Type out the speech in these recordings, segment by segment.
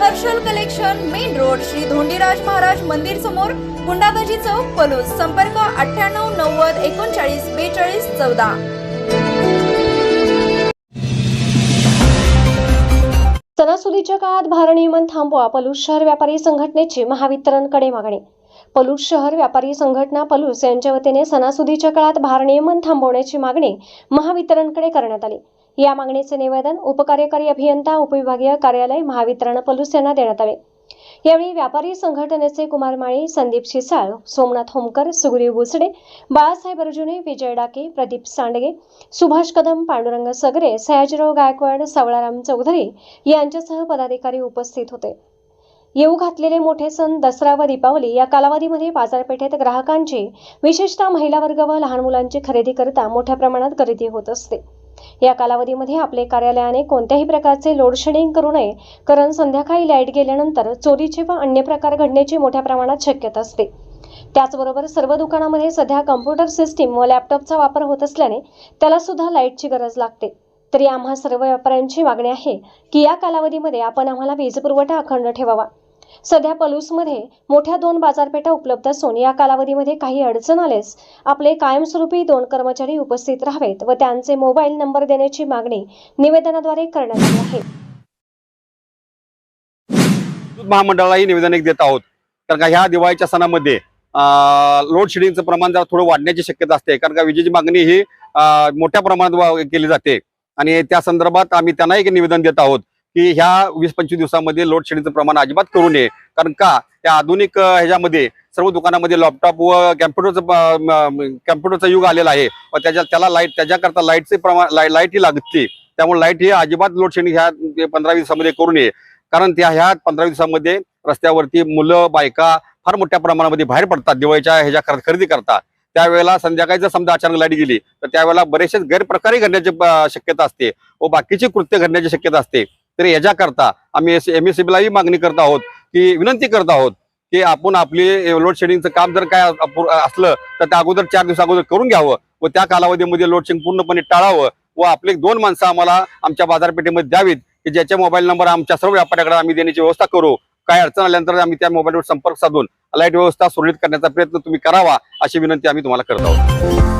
Harshal collection main road Shri Dhondiraj Maharaj मंदिर समोर गुंडाबाजी चौक पलूस. संपर्क अठ्ठ्याण्णव नव्वद एकोणचाळीस बेचाळीस चौदा. सणासुदीच्या काळात भारनियमन थांबवा पलूस शहर व्यापारी संघटनेची महावितरणकडे मागणी पलूस शहर व्यापारी संघटना पलूस यांच्या वतीने सणासुदीच्या काळात भारनियमन थांबवण्याची मागणी महावितरणकडे करण्यात आली. या मागणीचे निवेदन उपकार्यकारी अभियंता उपविभागीय कार्यालय महावितरण पलूस यांना देण्यात आले. यावेळी व्यापारी संघटनेचे कुमार माळी संदीप शिसाळ सोमनाथ होमकर सुग्रीव बुचडे बाळासाहेब अर्जुने विजय डाके प्रदीप सांडगे सुभाष कदम पांडुरंग सगरे सयाजीराव गायकवाड सावळाराम चौधरी यांच्यासह पदाधिकारी उपस्थित होते. येऊ घातलेले मोठे सण दसरा व दीपावली या कालावधीमध्ये बाजारपेठेत ग्राहकांची विशेषतः महिला वर्ग व लहान मुलांची खरेदी करता मोठ्या प्रमाणात गर्दी होत असते. या कालावधीमध्ये आपले कार्यालयाने कोणत्याही प्रकारचे लोडशेडिंग करू नये कारण संध्याकाळी लाइट गेल्यानंतर चोरीचे व अन्य प्रकार घडण्याची मोठ्या प्रमाणात शक्यता असते. त्याचबरोबर सर्व दुकानामध्ये सध्या कम्प्युटर सिस्टीम व लॅपटॉपचा वापर होत असल्याने त्याला सुद्धा लाईटची गरज लागते. तरी आम्हा सर्व व्यापाऱ्यांची मागणी आहे की या कालावधीमध्ये आपण आम्हाला वीज पुरवठा अखंड ठेवावा. सध्या पलूसमध्ये मोठ्या दोन बाजारपेठा उपलब्ध असून या कालावधीमध्ये काही अडचण आल्यास आपले कायमस्वरूपी दोन कर्मचारी उपस्थित राहावेत व त्यांचे मोबाईल नंबर देण्याची मागणी निवेदनाद्वारे करण्यात आली आहे. महामंडळालाही निवेदन एक देत आहोत. कारण का ह्या दिवाळीच्या सणामध्ये लोड शेडिंगचं प्रमाण जरा थोडं वाढण्याची शक्यता असते. कारण का विजेची मागणी ही मोठ्या प्रमाणात केली जाते. आणि त्या संदर्भात आम्ही त्यांना एक निवेदन देत आहोत. की ह्या वीस पंचवीस दिवसामध्ये लोडशेडिंगचं प्रमाण अजिबात करू नये. कारण का? त्या आधुनिक ह्याच्यामध्ये सर्व दुकानामध्ये लॅपटॉप व कॅम्प्युटरचं कॅम्प्युटरचा युग आलेला आहे. व त्याच्या त्याला लाइट त्याच्याकरता लाईटचे प्रमाण लाइट लाईटही लागते. त्यामुळे लाइट ही अजिबात लोडशेडिंग ह्या पंधरा दिवसामध्ये करू नये. कारण त्या ह्या पंधरा दिवसामध्ये रस्त्यावरती मुलं बायका फार मोठ्या प्रमाणामध्ये बाहेर पडतात दिवाळीच्या ह्याच्या खर- खरेदी करतात. त्यावेळेला संध्याकाळी जर समजा अचानक लाइट गेली तर त्यावेळेला बरेचसे गैरप्रकारे घडण्याची शक्यता असते व बाकीची कृत्य घडण्याची शक्यता असते. तर याच्याकरता आम्ही एम एस लाही मागणी करत आहोत की विनंती करत आहोत की आपण आपली लोड शेडिंगचं काम जर काय असलं तर त्या अगोदर चार दिवस अगोदर करून घ्यावं व त्या कालावधीमध्ये लोड शेडिंग पूर्णपणे टाळावं व आपले दोन माणसं आम्हाला आमच्या बाजारपेठेमध्ये द्यावीत की ज्याचे मोबाईल नंबर आमच्या सर्व व्यापाऱ्याकडे आम्ही देण्याची व्यवस्था करू. काय अडचण आल्यानंतर आम्ही त्या मोबाईलवर संपर्क साधून लाइट व्यवस्था सुरळीत करण्याचा प्रयत्न तुम्ही करावा अशी विनंती आम्ही तुम्हाला करत आहोत.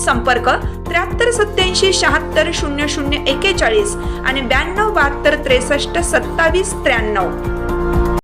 संपर्क त्र्याहत्तर सत्याऐंशी शहात्तर शून्य शून्य एकेचाळीस आणि ब्याण्णव बहात्तर त्रेसष्ट सत्तावीस त्र्याण्णव.